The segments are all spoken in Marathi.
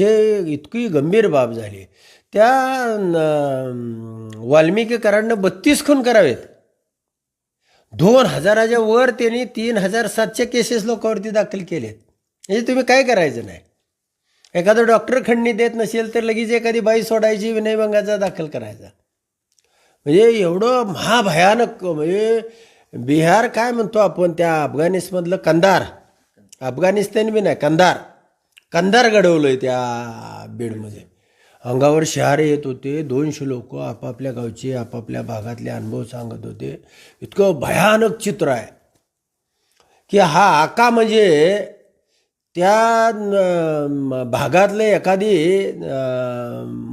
विषय इतकी गंभीर बाब झाली. त्या वाल्मिकीकरांना बत्तीस खून करावेत. दोन हजाराच्या वर त्यांनी तीन हजार सातशे केसेस लोकांवरती दाखल केलेत. म्हणजे तुम्ही काय करायचं नाही? एखादं डॉक्टर खंडणी देत नसेल तर लगेच एखादी बाई सोडायची विनयभंगाचा दाखल करायचा. म्हणजे एवढं महाभयानक म्हणजे बिहार काय म्हणतो आपण त्या अफगाणिस्तानमधलं कंदार अफगाणिस्तान बी नाही कंदार कंदार घडवलंय त्या बीडमध्ये. अंगावर शहारे येत होते. दोनशे लोक आपापल्या गावचे आपापल्या भागातले अनुभव सांगत होते. इतकं भयानक चित्र आहे. की हा आका म्हणजे त्या भागातले एखादी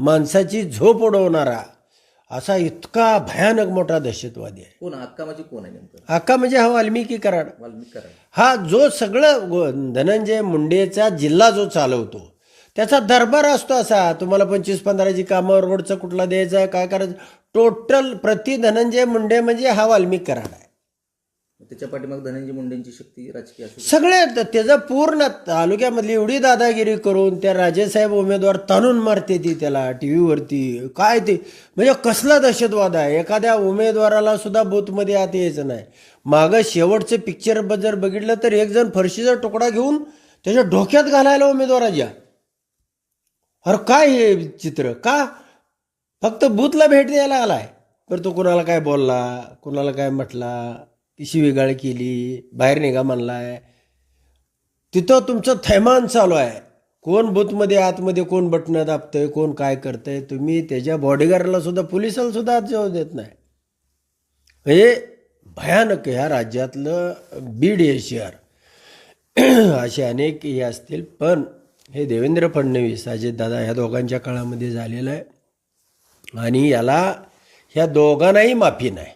माणसाची झोप उडवणारा असा इतका भयानक मोठा दहशतवादी आहे. कोण? अक्का म्हणजे कोण आहे नेमकं? आका म्हणजे हा वाल्मिकी कराड वाल्मिकी कराड हा जो सगळं गो- धनंजय मुंडेचा जिल्हा जो चालवतो त्याचा दरबार असतो असा. तुम्हाला पंचवीस पंधराची कामं रोडचं कुठला द्यायचं काय करायचं? टोटल प्रति धनंजय मुंडे म्हणजे हा वाल्मिक कराड आहे. त्याच्या पाठीमाग धनंजय मुंडेंची शक्ती राजकीय असू शकते. सगळे त्याचा त्याचं पूर्ण तालुक्यामधली एवढी दादागिरी करून त्या राजेसाहेब उमेदवार ताणून मारते ती त्याला टी व्हीवरती काय ते? म्हणजे कसला दहशतवाद आहे? एखाद्या उमेदवाराला सुद्धा बूथमध्ये आत यायचं नाही. मागं शेवटचं पिक्चर जर बघितलं तर एक जण फरशीचा तुकडा घेऊन त्याच्या डोक्यात घालायला उमेदवाराच्या अरे काय हे चित्र? का? फक्त बूथला भेट द्यायला आलाय. तर तो कुणाला काय बोलला? कुणाला काय म्हटला? पिशी शिवीगाळ केली बाहेर निघा म्हणलाय. तिथं तुमचं थैमान चालू आहे. कोण बूथमध्ये आतमध्ये कोण बटणं दाबतंय कोण काय करतंय तुम्ही त्याच्या बॉडीगार्डला सुद्धा पोलिसाला सुद्धा आत जाऊ देत नाही. हे भयानक ह्या राज्यातलं बीड हे शहर. असे अनेक हे असतील. पण हे देवेंद्र फडणवीस अजितदादा ह्या दोघांच्या काळामध्ये झालेलं आहे. आणि याला ह्या दोघांनाही माफी नाही.